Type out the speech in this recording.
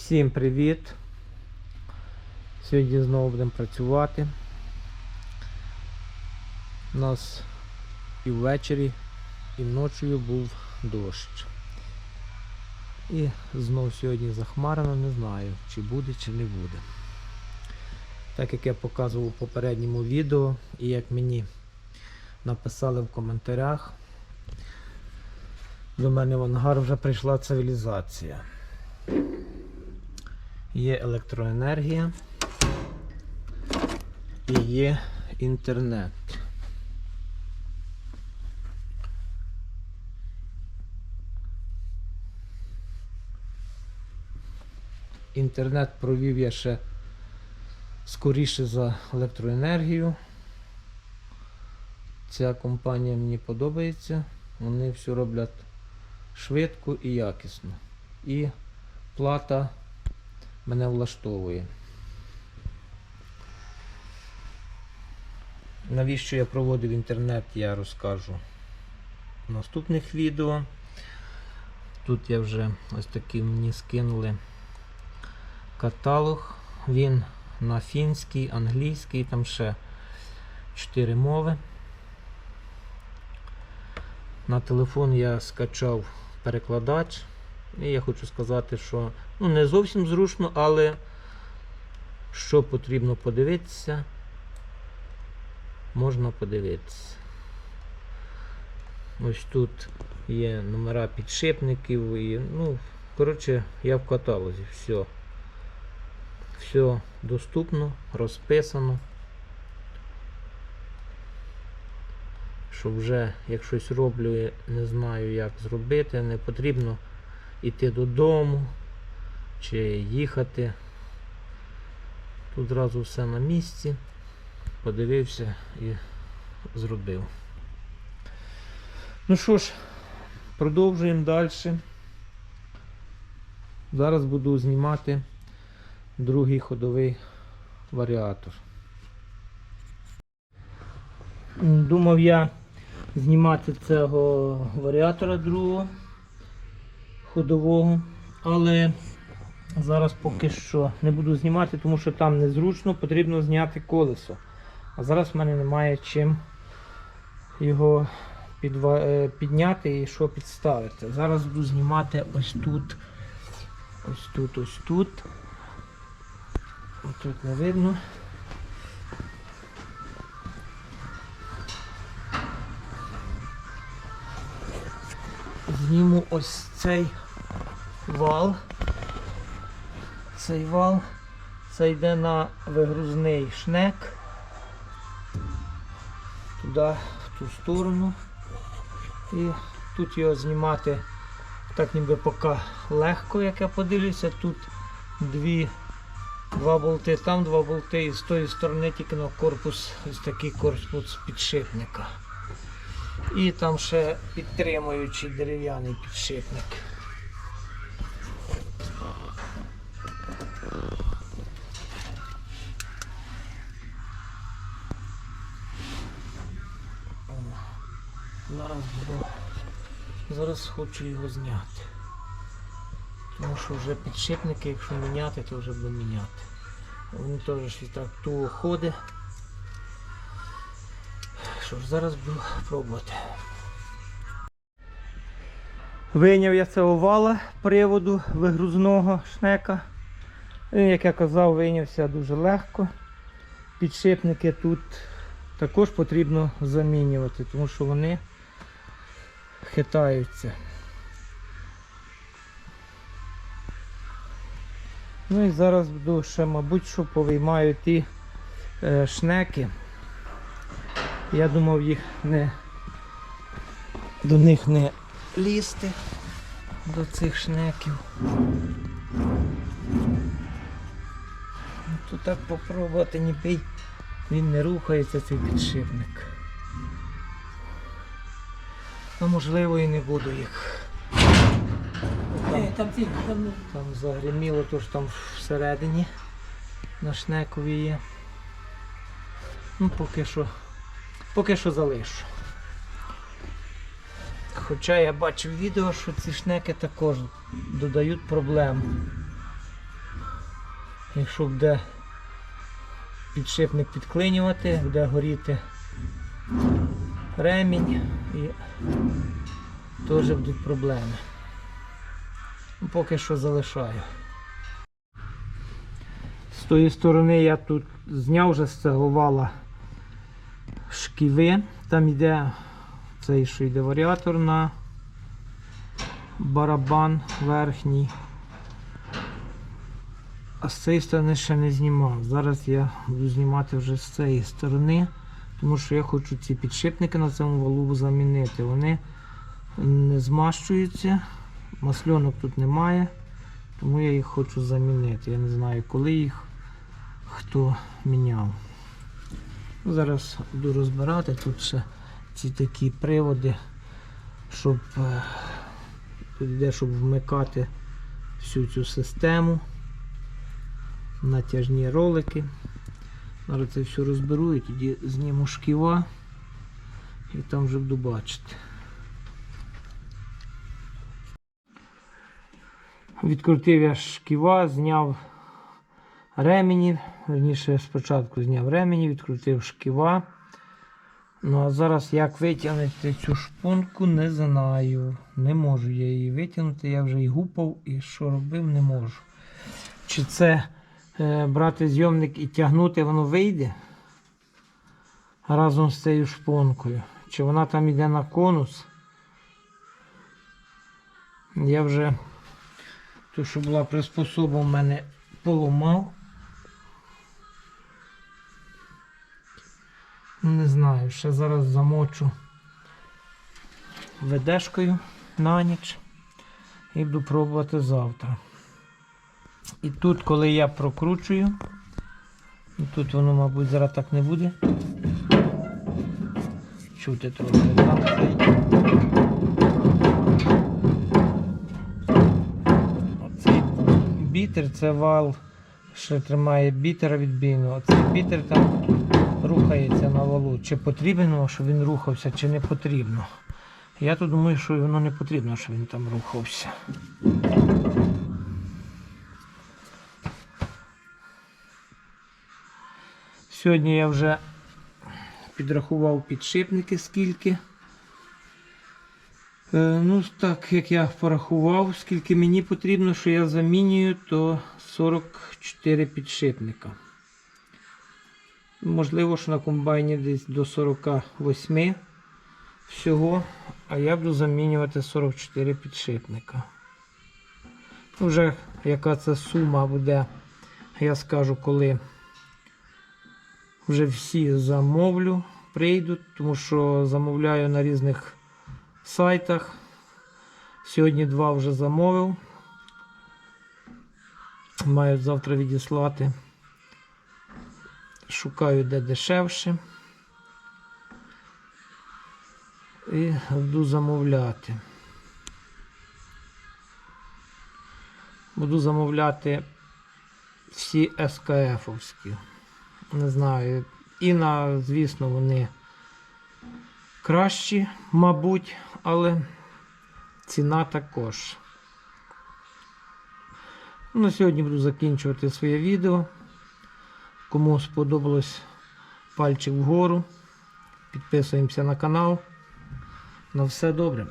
Всім привіт! Сьогодні знову будемо працювати. У нас і ввечері, і ночою був дощ. І знов сьогодні захмарено, не знаю, чи буде, чи не буде. Так як я показував у попередньому відео, і як мені написали в коментарях, до мене в ангар вже прийшла цивілізація. Є електроенергія і є інтернет. Інтернет провів я ще скоріше за електроенергію. Ця компанія мені подобається. Вони все роблять швидко і якісно. І плата мене влаштовує. Навіщо я проводив інтернет, я розкажу в наступних відео. Тут я вже ось такий мені скинули каталог. Він на фінський, англійський, там ще 4 мови. На телефон я скачав перекладач. І я хочу сказати, що ну, не зовсім зручно, але що потрібно подивитися, можна подивитися. Ось тут є номера підшипників і, ну, коротше, я в каталозі. Все. Все доступно, розписано. Що вже як щось роблю, не знаю, як зробити, не потрібно йти додому чи їхати. Тут зразу все на місці. Подивився і зробив. Ну що ж, продовжуємо далі. Зараз буду знімати другий ходовий варіатор. Думав я знімати цього варіатора другого ходового, але зараз поки що не буду знімати, тому що там незручно, потрібно зняти колесо. А зараз в мене немає чим його е, підняти і що підставити. Зараз буду знімати ось тут, ось тут, ось тут. Ось Тут не видно. Зніму ось цей вал. Цей вал. Це йде на вигрузний шнек. Туди, в ту сторону. І тут його знімати так ніби поки легко, як я подивлюся. Тут дві, два болти, там два болти і з тої сторони тільки на корпус, ось такий корпус підшипника. І там ще підтримуючий дерев'яний підшипник. Зараз. Зараз хочу його зняти. Тому що вже підшипники, якщо міняти, то вже буду міняти. Вони теж щось так туго ходить. Що ж, зараз буду пробувати. Вийняв я цього вала приводу вигрузного шнека. Він, як я казав, вийнявся дуже легко. Підшипники тут також потрібно замінювати, тому що вони хитаються. Ну і зараз буду ще, мабуть, що повиймаю ті е, шнеки. Я думав їх не до них не лізти до цих шнеків. Ну, То так попробувати ніби він не рухається цей підшипник. Ну можливо і не буду їх. Там, Е, Там там там загриміло, то ж там всередині на шнекові є. Ну поки що. Поки що залишу. Хоча я бачив відео, що ці шнеки також додають проблем. Якщо буде підшипник підклинювати, буде горіти ремінь і теж будуть проблеми. Ну, Поки що залишаю. З тої сторони я тут зняв вже з цього вала шківи. Там йде цей, що йде варіатор на барабан верхній. А з цієї сторони ще не знімав. Зараз я буду знімати вже з цієї сторони, тому що я хочу ці підшипники на цьому валу замінити. Вони не змащуються, масльонок тут немає, тому я їх хочу замінити. Я не знаю, коли їх хто міняв. Ну, Зараз буду розбирати тут ще ці такі приводи, щоб е, тут йде, щоб вмикати всю цю систему натяжні ролики. Зараз це все розберу і тоді зніму шківа і там вже буду бачити. Відкрутив я шківа, зняв ремені, верніше спочатку зняв ремені, відкрутив шківа. Ну а зараз як витягнути цю шпунку, не знаю. Не можу я її витягнути, я вже і гупав, і що робив, не можу. Чи це брати зйомник і тягнути, воно вийде разом з цією шпонкою. Чи вона там йде на конус? Я вже ту, що була приспособа, в мене поламав. Не знаю, ще зараз замочу ведешкою на ніч і буду пробувати завтра. І тут, коли я прокручую, тут воно, мабуть, зараз так не буде. Чути трохи. Оцей бітер це вал, що тримає бітера відбійного. Оцей бітер там рухається на валу. Чи потрібно, щоб він рухався, чи не потрібно. Я тут думаю, що воно не потрібно, щоб він там рухався. Сьогодні я вже підрахував підшипники скільки. Е, ну, так як я порахував, скільки мені потрібно, що я замінюю, то 44 підшипника. Можливо, що на комбайні десь до 48 всього, а я буду замінювати 44 підшипника. Вже яка це сума буде, я скажу, коли вже всі замовлю, прийдуть, тому що замовляю на різних сайтах. Сьогодні два вже замовив. Мають завтра відіслати. Шукаю де дешевше. І буду замовляти. Буду замовляти всі СКФ-овські. Не знаю. І звісно, вони кращі, мабуть, але ціна також. Ну, На сьогодні буду закінчувати своє відео. Кому сподобалось пальчик вгору. Підписуємося на канал. На все добре.